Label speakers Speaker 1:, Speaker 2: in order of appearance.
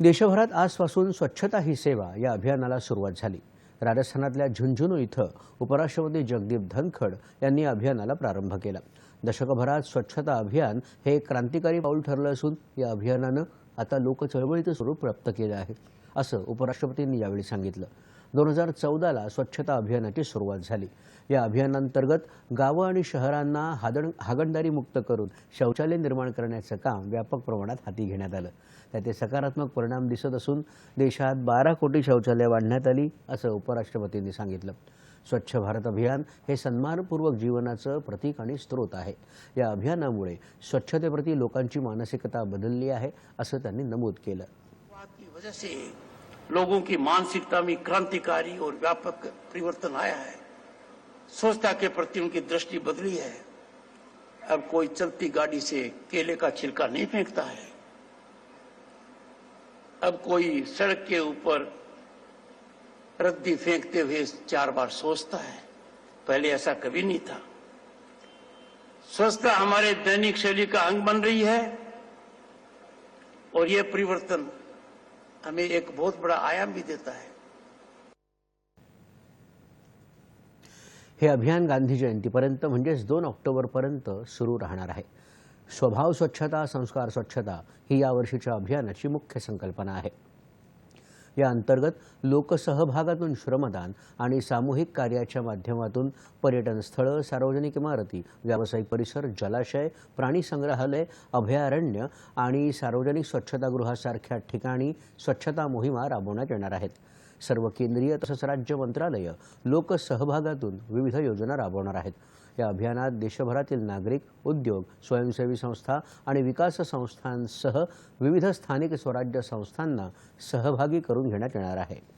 Speaker 1: देशभरात आजपासून स्वच्छता ही सेवा या अभियानाला सुरुवात झाली. राजस्थानातल्या झुंझुनू इथं उपराष्ट्रपती जगदीप धनखड यांनी अभियानाला प्रारंभ केला. दशकभरात स्वच्छता अभियान हे क्रांतिकारी पाऊल ठरलं असून या अभियानानं आता लोकचळवळीचं स्वरूप प्राप्त केलं आहे. असं उपराष्ट्रपतींनी यावेळी सांगितलं. दोन हजार चौदाला स्वच्छता अभियानाची सुरुवात झाली. या अभियानांतर्गत गावं आणि शहरांना हादण हागणदारी मुक्त करून शौचालय निर्माण करण्याचं काम व्यापक प्रमाणात हाती घेण्यात आलं. त्याचे सकारात्मक परिणाम दिसत असून देशात बारा कोटी शौचालय वाढण्यात आली असं उपराष्ट्रपतींनी सांगितलं. स्वच्छ भारत अभियान हे सन्मानपूर्वक जीवनाचं प्रतीक आणि स्रोत आहे. या अभियानामुळे स्वच्छतेप्रती लोकांची मानसिकता बदलली आहे असं त्यांनी नमूद केलं.
Speaker 2: लोगों की मानसिकता में क्रांतिकारी और व्यापक परिवर्तन आया है। स्वच्छता के प्रति उनकी दृष्टि बदली है। अब कोई चलती गाड़ी से केले का छिलका नहीं फेंकता है। अब कोई सड़क के ऊपर रद्दी फेंकते हुए चार बार सोचता है। पहले ऐसा कभी नहीं था। स्वच्छता हमारे दैनिक शैली का अंग बन रही है और यह परिवर्तन हमें एक बहुत बड़ा आयाम भी देता है।
Speaker 1: हे अभियान गांधी जयंतीपर्यंत म्हणजेच दोन ऑक्टोबरपर्यंत सुरू राहणार आहे. स्वभाव स्वच्छता संस्कार स्वच्छता ही यावर्षीच्या अभियानाची मुख्य संकल्पना आहे. या अंतर्गत लोकसहभागातून श्रमदान आणि सामूहिक कार्याच्या माध्यमातून पर्यटन स्थळं सार्वजनिक इमारती व्यावसायिक परिसर जलाशय प्राणी संग्रहालय अभयारण्य आणि सार्वजनिक स्वच्छतागृहासारख्या ठिकाणी स्वच्छता मोहिमा राबवण्यात येणार आहेत. सर्व केंद्रीय तसंच राज्य मंत्रालयं लोकसहभागातून विविध योजना राबवणार आहेत. या अभियानात देशभरातील नागरिक उद्योग स्वयंसेवी संस्था आणि विकास संस्थांसह विविध स्थानिक स्वराज्य संस्थांना सहभागी करून घेण्यात येणार आहे.